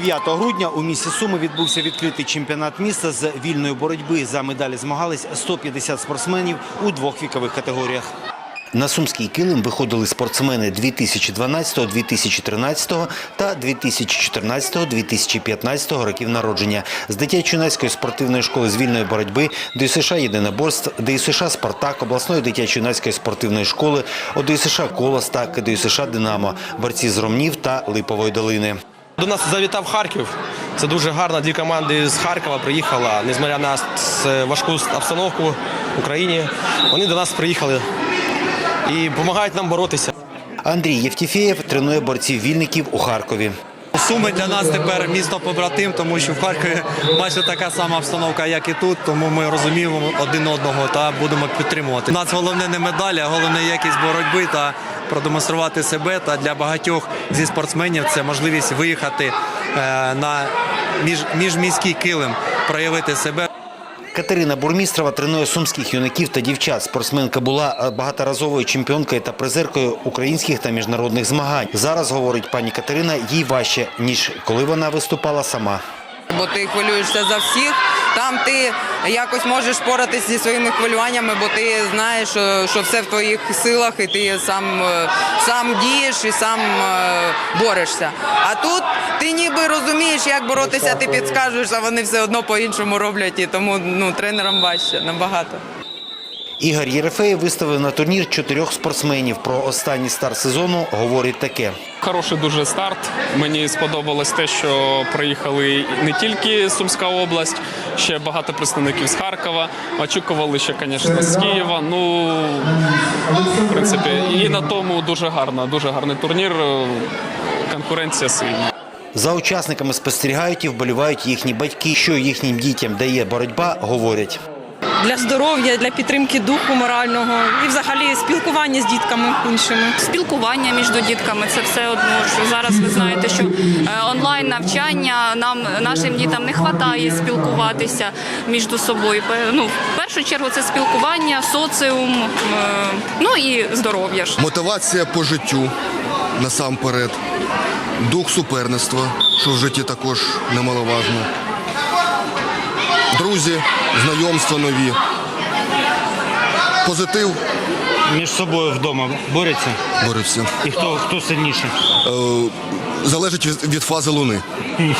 9 грудня у місті Суми відбувся відкритий чемпіонат міста з вільної боротьби. За медалі змагались 150 спортсменів у двох вікових категоріях. На сумський килим виходили спортсмени 2012, 2013 та 2014, 2015 років народження з дитячо-юнацької спортивної школи з вільної боротьби, ДЮСШ єдиноборств, ДЮСШ Спартак, обласної дитячо-юнацької спортивної школи, ОДЮСШ Колос та КДЮСШ Динамо, борці з Ромнів та Липової долини. До нас завітав Харків. Це дуже гарно. Дві команди з Харкова приїхали, незважаючи на важку обстановку в Україні. Вони до нас приїхали і допомагають нам боротися. Андрій Євтіфєєв тренує борців вільників у Харкові. Суми для нас тепер місто побратим, тому що в Харкові майже така сама обстановка, як і тут. Тому ми розуміємо один одного та будемо підтримувати. У нас головне не медалі, а головне якість боротьби та продемонструвати себе. Та для багатьох зі спортсменів це можливість виїхати е, на між, міжміський килим, проявити себе. Катерина Бурмістрова тренує сумських юнаків та дівчат. Спортсменка була е, багаторазовою чемпіонкою та призеркою українських та міжнародних змагань. Зараз, говорить пані Катерина, їй важче, ніж коли вона виступала сама. Бо ти хвилюєшся за всіх. Там ти якось можеш поратися зі своїми хвилюваннями, бо ти знаєш, що, що все в твоїх силах, і ти сам, е, сам дієш і сам е, борешся. А тут ти ніби розумієш, як боротися, ти підскажеш, а вони все одно по-іншому роблять, і тому ну, тренерам важче набагато. Ігор Єрефеєв виставив на турнір чотирьох спортсменів. Про останній старт сезону говорить таке. Хороший дуже старт. Мені сподобалось те, що приїхали не тільки Сумська область, ще багато представників з Харкова. Очікували ще, звісно, з Києва. Ну, в принципі, і на тому дуже гарно, дуже гарний турнір. Конкуренція сильна. За учасниками спостерігають і вболівають їхні батьки. Що їхнім дітям дає боротьба, говорять. Для здоров'я, для підтримки духу морального і взагалі спілкування з дітками іншими. спілкування між дітками це все одно ж зараз. Ви знаєте, що е, онлайн навчання нам нашим дітям не вистачає спілкуватися між собою. Ну в першу чергу це спілкування, соціум, е, ну і здоров'я ж. Мотивація по життю насамперед, дух суперництва, що в житті також немаловажно. Друзі, знайомства нові. Позитив Між собою вдома борються. бореться. І хто, хто сильніше? Е, залежить від, від фази луни.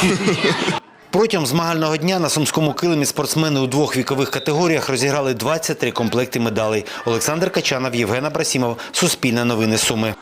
Протягом змагального дня на сумському килимі спортсмени у двох вікових категоріях розіграли 23 комплекти медалей. Олександр Качанов, Євген Абрасімов. Суспільне новини Суми.